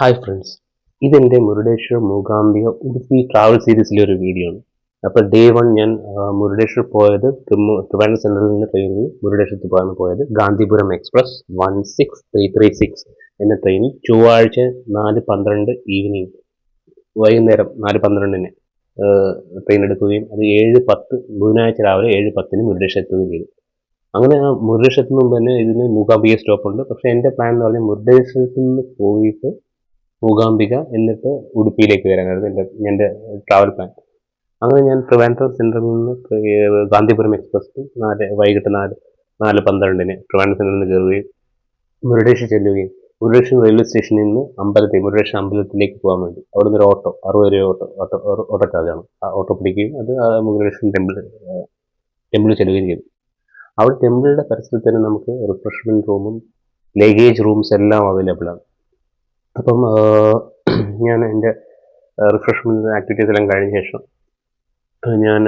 Hi friends ഇതെന്റെ Murudeshwar Mookambika Udupi travel സീരീസിലെ ഒരു വീഡിയോ ആണ്. അപ്പോൾ ഡേ വൺ ഞാൻ മുരുടേശ്വർ പോയത് ട്രിവാൻഡ്രം സെൻട്രലിൽ നിന്ന് ട്രെയിനിൽ മുരുടേശ്വരത്ത് പോകാൻ പോയത്. Gandhipuram express one six three three six എന്ന ട്രെയിനിൽ ചൊവ്വാഴ്ച നാല് പന്ത്രണ്ട് ഈവനിങ് വൈകുന്നേരം നാല് പന്ത്രണ്ടിന് ട്രെയിൻ എടുക്കുകയും അത് ഏഴ് പത്ത് ബുധനാഴ്ച രാവിലെ ഏഴ് പത്തിന് മുരുടേശ്വരം എത്തുകയും ചെയ്തു. അങ്ങനെ ആ മുരുടേശ്വരത്തിന് മുമ്പ് തന്നെ ഇതിന് മൂകാംബിക സ്റ്റോപ്പ് ഉണ്ട്. പക്ഷേ എന്റെ പ്ലാൻ എന്ന് പറഞ്ഞാൽ മുരുടേശ്വരത്ത് നിന്ന് പോയിട്ട് മൂകാംബിക എന്നിട്ട് ഉടുപ്പിയിലേക്ക് വരാനായിരുന്നു എന്റെ എന്റെ ട്രാവൽ പ്ലാൻ അങ്ങനെ ഞാൻ ട്രിവാൻഡ്രം സെന്ററിൽ നിന്ന് ഗാന്ധിപുരം എക്സ്പ്രസ് നാല് വൈകിട്ട് നാല് നാല് പന്ത്രണ്ടിന് ട്രിവാൻഡ്രം സെന്ററിൽ നിന്ന് കയറുകയും മുരുടേഷ് ചെല്ലുകയും മുരുടേഷ് റെയിൽവേ സ്റ്റേഷനിൽ നിന്ന് അമ്പലത്തിൽ മുരുടേഷ് അമ്പലത്തിലേക്ക് പോകാൻ വേണ്ടി. അവിടെ ഒരു ഓട്ടോ അറുപത് രൂപ ഓട്ടോ ഓട്ടോ ഓട്ടോ- ചാർജാണ് ആ ഓട്ടോ പിടിക്കുകയും അത് മുരുടേഷ് ടെമ്പിൾ ടെമ്പിളിൽ ചെല്ലുകയും ചെയ്തു. അവിടെ ടെമ്പിളിന്റെ പരിസരത്ത് തന്നെ നമുക്ക് റിഫ്രഷ്മെന്റ് റൂമും ലഗേജ് റൂംസ് എല്ലാം അവൈലബിൾ ആണ്. അപ്പം ഞാൻ എന്റെ റിഫ്രഷ്മെന്റ് ആക്ടിവിറ്റീസ് എല്ലാം കഴിഞ്ഞ ശേഷം ഞാൻ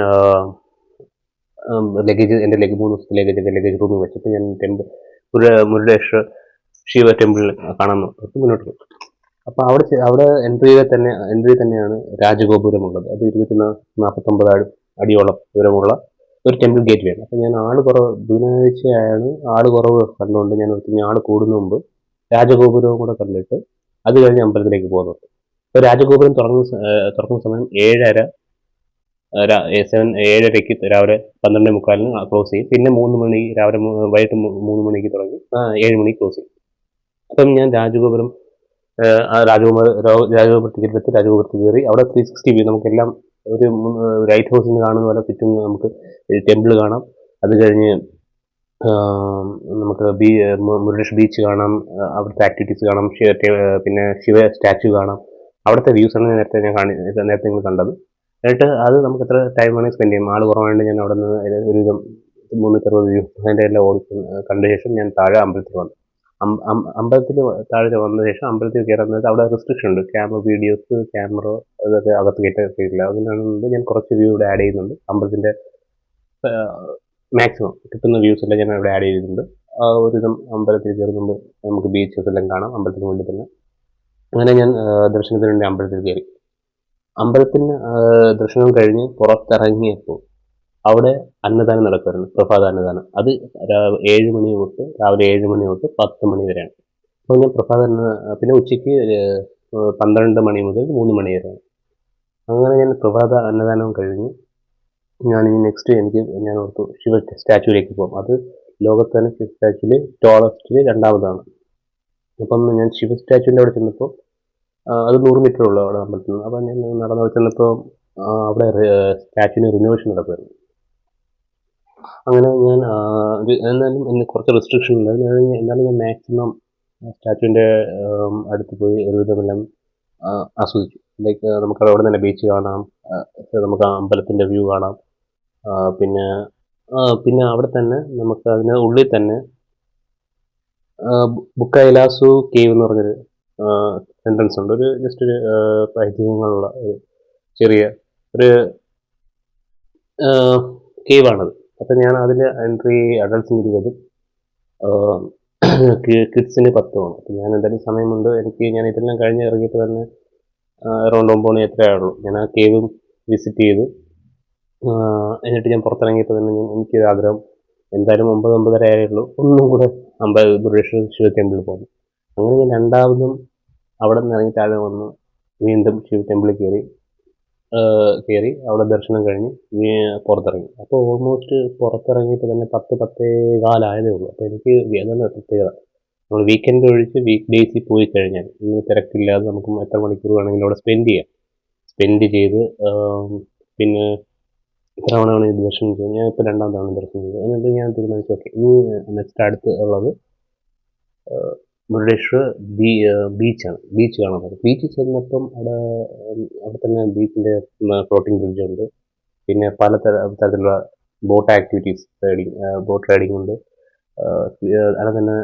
ലഗേജ് എന്റെ ലഗേജ് മൂന്ന് ദിവസത്തെ ലഗേജ് ലഗേജ് റൂമിൽ വെച്ചിട്ട് ഞാൻ ടെമ്പിൾ മുരു മുരുടേശ്വർ ശിവ ടെമ്പിളിൽ കാണാൻ നോക്കി മുന്നോട്ട് പോകും അപ്പോൾ അവിടെ അവിടെ എൻട്രി ചെയ്താൽ തന്നെ എൻട്രി തന്നെയാണ് രാജഗോപുരമുള്ളത്. അത് ഇരുപത്തി നാൽപ്പത്തൊമ്പത് അടി അടിയോളം ദൂരമുള്ള ഒരു ടെമ്പിൾ ഗേറ്റ് വേണം. അപ്പോൾ ഞാൻ ആൾ കുറവ് ബുധനാഴ്ചയാണ് ആൾ കുറവ് കണ്ടുകൊണ്ട് ഞാൻ ഒരു ആൾ കൂടുന്ന മുമ്പ് രാജഗോപുരവും കൂടെ കണ്ടിട്ട് അത് കഴിഞ്ഞ് അമ്പലത്തിലേക്ക് പോകുന്നുണ്ട് ഇപ്പോൾ രാജഗോപുരം തുറക്കുന്ന തുറക്കുന്ന സമയം ഏഴര സെവൻ ഏഴരയ്ക്ക് രാവിലെ പന്ത്രണ്ട് മുക്കാലിന് ക്ലോസ് ചെയ്യും. പിന്നെ മൂന്ന് മണി രാവിലെ വൈകിട്ട് മൂന്ന് മണിക്ക് തുടങ്ങി ഏഴ് മണിക്ക് ക്ലോസ് ചെയ്യും. അപ്പം ഞാൻ രാജഗോപുരം ആ രാജഗോപുരം ടിക്കറ്റ് എടുത്ത് രാജഗോപുരത്തിൽ കയറി അവിടെ ത്രീ സിക്സ്റ്റി വ്യൂ നമുക്കെല്ലാം ഒരു ലൈറ്റ് ഹൗസിൽ നിന്ന് കാണുന്ന പോലെ ചുറ്റും നമുക്ക് ടെമ്പിൾ കാണാം. അത് കഴിഞ്ഞ് നമുക്ക് ബീ മുരുഡേഷ് ബീച്ച് കാണാം അവിടുത്തെ ആക്ടിവിറ്റീസ് കാണാം പിന്നെ ശിവ സ്റ്റാച്യു കാണാം. അവിടുത്തെ വ്യൂസ് ആണ് നേരത്തെ ഞാൻ കാണി നേരത്തെ നിങ്ങൾ കണ്ടത്. എന്നിട്ട് അത് നമുക്ക് എത്ര ടൈം വേണമെങ്കിൽ സ്പെൻഡ് ചെയ്യാം. ആൾ കുറവായതുകൊണ്ട് ഞാൻ അവിടെ നിന്ന് ഒരുവിധം മുന്നൂറ്റി അറുപത് വ്യൂ അതിന്റെ എല്ലാം ഓടി കണ്ട ശേഷം ഞാൻ താഴെ അമ്പലത്തിൽ വന്നു. അമ്പലത്തിൽ താഴെ വന്ന ശേഷം അമ്പലത്തിൽ കയറുന്നത് അവിടെ റെസ്ട്രിക്ഷൻ ഉണ്ട്. ക്യാമറ വീഡിയോസ് ക്യാമറ അതൊക്കെ അകത്ത് കയറ്റാൻ കഴിയില്ല അതിനാണ് ഞാൻ കുറച്ച് വ്യൂ ഇവിടെ ആഡ് ചെയ്യുന്നുണ്ട്. അമ്പലത്തിന്റെ മാക്സിമം കിട്ടുന്ന വ്യൂസ് എല്ലാം ഞാൻ ഇവിടെ ആഡ് ചെയ്തിട്ടുണ്ട്. ഒരുവിധം അമ്പലത്തിൽ കയറുമ്പോൾ നമുക്ക് ബീച്ചസ് എല്ലാം കാണാം. അമ്പലത്തിന് വേണ്ടി തന്നെ. അങ്ങനെ ഞാൻ ദർശനത്തിന് വേണ്ടി അമ്പലത്തിൽ കയറി. അമ്പലത്തിന് ദർശനം കഴിഞ്ഞ് പുറത്തിറങ്ങിയപ്പോൾ അവിടെ അന്നദാനം നടക്കുമായിരുന്നു പ്രഭാത അന്നദാനം. അത് ഏഴ് മണി തൊട്ട് രാവിലെ ഏഴ് മണി തൊട്ട് പത്ത് മണി വരെയാണ്. അപ്പോൾ ഞാൻ പ്രഭാത പിന്നെ ഉച്ചയ്ക്ക് പന്ത്രണ്ട് മണി മുതൽ മൂന്ന് മണി വരെയാണ്. അങ്ങനെ ഞാൻ പ്രഭാത അന്നദാനം കഴിഞ്ഞ് ഞാൻ ഈ നെക്സ്റ്റ് എനിക്ക് ഞാൻ ഓർത്തു ശിവ സ്റ്റാച്ചുവിലേക്ക് പോകും അത് ലോകത്ത് തന്നെ ശിവ സ്റ്റാച്ചുവിൽ ടോളസ്റ്റിൽ രണ്ടാമതാണ്. അപ്പം ഞാൻ ശിവ സ്റ്റാച്ചുവിന്റെ അവിടെ ചെന്നപ്പോൾ അത് നൂറ് മീറ്റർ ഉള്ളു അവിടെ അമ്പലത്തിൽ നിന്ന് അപ്പം ഞാൻ നടന്നു ചെന്നപ്പോൾ അവിടെ സ്റ്റാച്ചുവിന് റിനോവേഷൻ നടക്കുമായിരുന്നു അങ്ങനെ ഞാൻ എന്നാലും എന്നെ കുറച്ച് റെസ്ട്രിക്ഷൻ ഉണ്ട്. എന്നാലും ഞാൻ- മാക്സിമം സ്റ്റാച്ചുവിന്റെ അടുത്ത് പോയി ഒരുവിധമെല്ലാം ആസ്വദിച്ചു. ലൈക്ക് നമുക്ക് അവിടെ തന്നെ ബീച്ച് കാണാം. നമുക്ക് അമ്പലത്തിന്റെ വ്യൂ കാണാം. പിന്നെ പിന്നെ അവിടെ തന്നെ നമുക്ക് അതിന് ഉള്ളിൽ തന്നെ ബുക്കൈലാസു കേവ് എന്ന് പറഞ്ഞൊരു എൻട്രൻസ് ഉണ്ട്. ഒരു ജസ്റ്റ് ഒരു ഐതിഹ്യങ്ങളുള്ള ഒരു ചെറിയ ഒരു കേവാണത്. അപ്പം ഞാൻ അതിൽ എൻട്രി അഡൾട്ട്സിന് ഇരുപതും കിഡ്സിന് പത്തുമാണ്. അപ്പം ഞാൻ എന്തായാലും സമയമുണ്ട്. എനിക്ക് ഞാൻ ഇതെല്ലാം കഴിഞ്ഞ് ഇറങ്ങിയപ്പോൾ തന്നെ അറൗണ്ട് ഒമ്പത് മണി എത്രയായുള്ളൂ ഞാൻ ആ കേവും വിസിറ്റ് ചെയ്തു. എന്നിട്ട് ഞാൻ പുറത്തിറങ്ങിയപ്പോൾ തന്നെ ഞാൻ എനിക്കൊരു ആഗ്രഹം. എന്തായാലും ഒമ്പത് ഒമ്പതര ആയുള്ളൂ ഒന്നും കൂടെ അമ്പത് മുരുടേശ്വര ശിവ ടെമ്പിളിൽ പോകുന്നു അങ്ങനെ ഞാൻ രണ്ടാമതും അവിടെ നിന്ന് ഇറങ്ങി താഴെ വന്നു. വീണ്ടും ശിവ ടെമ്പിളിൽ കയറി കയറി അവിടെ ദർശനം കഴിഞ്ഞ് പുറത്തിറങ്ങി. അപ്പോൾ ഓൾമോസ്റ്റ് പുറത്തിറങ്ങിയപ്പോൾ തന്നെ പത്ത് പത്തേ കാലായതേ ഉള്ളൂ. അപ്പോൾ എനിക്ക് വേദന പ്രത്യേകത. നമ്മൾ വീക്കെൻഡ് ഒഴിച്ച് വീക്ക് ഡേയ്സിൽ പോയി കഴിഞ്ഞാൽ ഇന്ന് തിരക്കില്ലാതെ നമുക്ക് എത്ര മണിക്കൂർ വേണമെങ്കിലും അവിടെ സ്പെൻഡ് ചെയ്യാം. സ്പെൻഡ് ചെയ്ത് പിന്നെ എത്ര ഇത് വേണമെങ്കിൽ ദർശനം ചെയ്യാം ഞാൻ ഇപ്പോൾ രണ്ടാം തവണ ദർശനം ചെയ്തു. എന്നിട്ട് ഞാൻ തീരുമാനിച്ചു ഓക്കെ. ഇനി നെക്സ്റ്റ് അടുത്ത് ഉള്ളത് മുരുടേശ്വർ ബീ ബീച്ചാണ്. ബീച്ച് കാണാൻ പറ്റും. ബീച്ചിൽ ചെന്നപ്പം അവിടെ അവിടെ തന്നെ ബീച്ചിന്റെ ഫ്ലോട്ടിംഗ് ബ്രിഡ്ജ് ഉണ്ട്. പിന്നെ പല തര- തരത്തിലുള്ള boat activities riding boat riding ഉണ്ട്. അവിടെ തന്നെ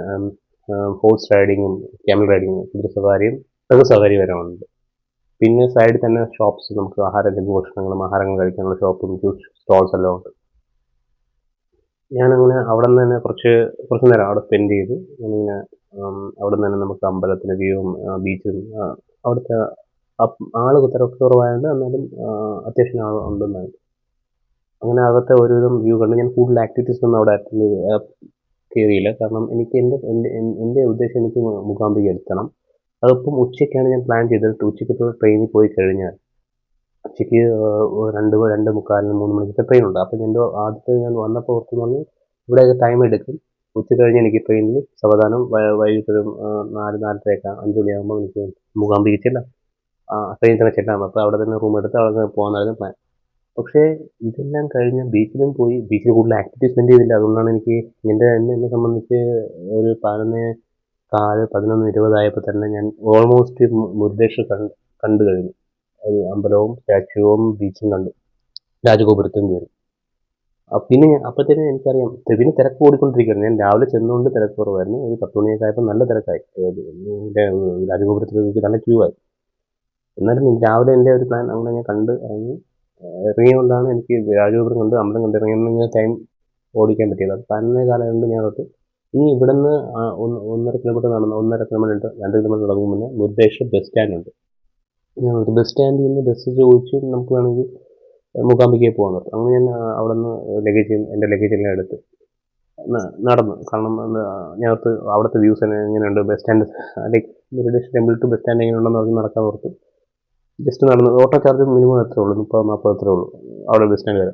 ഹോഴ്സ് റൈഡിങ്ങും ക്യാമൽ റൈഡിങ്ങും കുതിര കുതിരസവാരിയും മൃഗസവാരി വരെ ഉണ്ട് പിന്നെ സൈഡിൽ തന്നെ ഷോപ്സ് നമുക്ക് ആഹാര ലഘുഭക്ഷണങ്ങളും ആഹാരങ്ങൾ കഴിക്കാനുള്ള ഷോപ്പും ജ്യൂസ് സ്റ്റോൾസ് എല്ലാം ഉണ്ട്. ഞാനങ്ങനെ അവിടെ നിന്ന് തന്നെ കുറച്ച് കുറച്ച് നേരം അവിടെ സ്പെൻഡ് ചെയ്ത്. ഞാനിങ്ങനെ അവിടെ നിന്ന് തന്നെ നമുക്ക് അമ്പലത്തിന്റെ വ്യൂവും ബീച്ചും അവിടുത്തെ ആൾ തിരക്ക് കുറവായതുകൊണ്ട് എന്നാലും അത്യാവശ്യം ആൾ ഉണ്ടെന്നാണ്. അങ്ങനെ അകത്തെ ഒരുവിധം വ്യൂ കണ്ട് ഞാൻ കൂടുതൽ ആക്ടിവിറ്റീസ് ഒന്നും അവിടെ അറ്റൻഡ് കയറിയില്ല കാരണം എനിക്ക് എന്റെ എന്റെ ഉദ്ദേശം എനിക്ക് മൂകാംബിക എത്തണം അതിപ്പം ഉച്ചയ്ക്കാണ് ഞാൻ പ്ലാൻ ചെയ്തത്. ഉച്ചയ്ക്ക് ട്രെയിനിൽ പോയി കഴിഞ്ഞാൽ ഉച്ചയ്ക്ക് രണ്ട് രണ്ട് മുക്കാലിന് മൂന്ന് മണിക്കൊക്കെ ട്രെയിൻ ഉണ്ട്. അപ്പോൾ എന്റെ ആദ്യത്തെ ഞാൻ വന്നപ്പോൾ ഓർത്ത് പറഞ്ഞു ഇവിടെ ടൈം എടുക്കും. ഉച്ച കഴിഞ്ഞ് എനിക്ക് ട്രെയിനിൽ സാവധാനം വൈ- വൈകിട്ട് ഒരു ആ, നാല് നാലരയൊക്കെ അഞ്ച് മണിയാകുമ്പോൾ എനിക്ക് മൂകാംബിക ചെല്ലാം ട്രെയിൻ തന്നെ ചെല്ലാം. അപ്പോൾ അവിടെ തന്നെ റൂം എടുത്ത് അവിടെ തന്നെ പോകാനായിരുന്നു പ്ലാൻ പക്ഷേ ഇതെല്ലാം കഴിഞ്ഞ് ബീച്ചിലും പോയി ബീച്ചിൽ കൂടുതൽ ആക്ടിവിറ്റി സ്പെൻഡ് ചെയ്തില്ല. അതുകൊണ്ടാണ് എനിക്ക് എന്റെ എന്നെ സംബന്ധിച്ച് ഒരു പതിനൊന്ന് കാൽ പതിനൊന്ന് ഇരുപതായപ്പോൾ തന്നെ ഞാൻ ഓൾമോസ്റ്റ് മുരുടേശ്വർ കണ്ട് കണ്ടു കഴിഞ്ഞു. അമ്പലവും സ്റ്റാച്യുവും ബീച്ചും കണ്ടു. രാജഗോപുരത്തും കയറി. പിന്നെ അപ്പോഴത്തേനും എനിക്കറിയാം പിന്നെ തിരക്ക് ഓടിക്കൊണ്ടിരിക്കുകയാണ് ഞാൻ രാവിലെ ചെന്നുകൊണ്ട് തിരക്ക് കുറവായിരുന്നു. ഒരു പത്ത് മണിയൊക്കെ ആയപ്പോൾ നല്ല തിരക്കായി. രാജഗോപുരത്തിൽ എനിക്ക് നല്ല ക്യൂ ആയി. എന്നാലും രാവിലെ എന്റെ ഒരു പ്ലാൻ അങ്ങനെ ഞാൻ കണ്ട് ഇറങ്ങി ഇറങ്ങിയതുകൊണ്ടാണ് എനിക്ക് രാജഗോപുരം കണ്ട് അമ്പലം കണ്ട് ഇങ്ങനെ ടൈം ഓടിക്കാൻ പറ്റിയത്. അത് പതിനൊന്നേ കാലം കൊണ്ട് ഞാൻ ഓർത്ത് ഇനി ഇവിടുന്ന് ഒന്ന് ഒന്നര കിലോമീറ്റർ നടന്ന് ഒന്നര കിലോമീറ്റർ രണ്ട് കിലോമീറ്റർ നടക്കും മുന്നേ മുരുടേശ്വർ ബസ് സ്റ്റാൻഡ് ഉണ്ട്. ഒരു ബസ് സ്റ്റാൻഡിൽ നിന്ന് ബസ് ചോദിച്ച് നമുക്ക് വേണമെങ്കിൽ മൂകാംബികയിൽ പോകാൻ പറ്റും. അങ്ങനെ ഞാൻ അവിടെ നിന്ന് ലഗേജ് എന്റെ ലഗേജ് എല്ലാം എടുത്ത് നടന്നു. കാരണം ഞങ്ങൾക്ക് അവിടുത്തെ വ്യൂസ് എങ്ങനെയുണ്ട്? Bus stand like Murudeshwar temple to bus stand എങ്ങനെയുണ്ടെന്ന് പറഞ്ഞ് നടക്കാൻ ഓർത്ത് ജസ്റ്റ് നടന്നു ഓട്ടോ ചാർജ് മിനിമം എത്ര ഉള്ളൂ മുപ്പത് നാൽപ്പത് എത്ര ഉള്ളൂ അവിടെ ബസ് സ്റ്റാൻഡ് വരെ.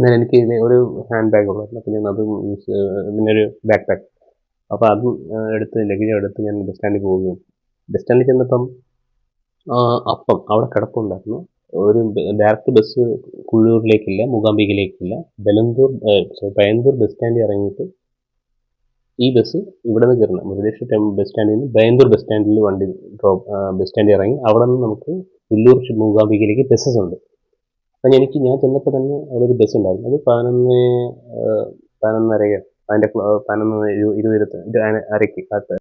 എന്നാൽ എനിക്ക് ഒരു ഹാൻഡ് ബാഗ് ഉള്ളായിരുന്നു അപ്പോൾ ഞാൻ അതും പിന്നെ ഒരു ബാക്ക് പാക്ക് അപ്പോൾ അതും എടുത്ത് ലഗേജ് എടുത്ത് ഞാൻ ബസ് സ്റ്റാൻഡിൽ പോവുകയും. ബസ് സ്റ്റാൻഡിൽ ചെന്നപ്പം അപ്പം അവിടെ കിടപ്പുണ്ടായിരുന്നു. ഒരു ഡയറക്റ്റ് ബസ് കുഴൂരിലേക്കില്ല മൂകാംബികയിലേക്കില്ല. ബലന്തൂർ പയന്തൂർ ബസ് സ്റ്റാൻഡിൽ ഇറങ്ങിയിട്ട് ഈ ബസ് ഇവിടെ നിന്ന് കയറണം മുരുദേശ്വര ടെമ്പിൾ ബസ് സ്റ്റാൻഡിൽ നിന്ന് ബയന്തൂർ ബസ് സ്റ്റാൻഡിൽ വണ്ടി ഡ്രോപ്പ് ബസ് സ്റ്റാൻഡിൽ ഇറങ്ങി. അവിടെ നിന്ന് നമുക്ക് പുല്ലൂർ ശി- മൂകാംബികയിലേക്ക് ബസ്സസ് ഉണ്ട്. അപ്പം എനിക്ക് ഞാൻ ചെന്നപ്പോൾ തന്നെ അവിടെ ഒരു ബസ് ഉണ്ടായിരുന്നു. അത് പതിനൊന്ന് പതിനൊന്നരയ്ക്ക്. പതിനൊന്നരയോ അതിന്റെ പതിനൊന്ന് ഇരുപത് ഇരുപത് അരയ്ക്ക് അരയ്ക്ക്.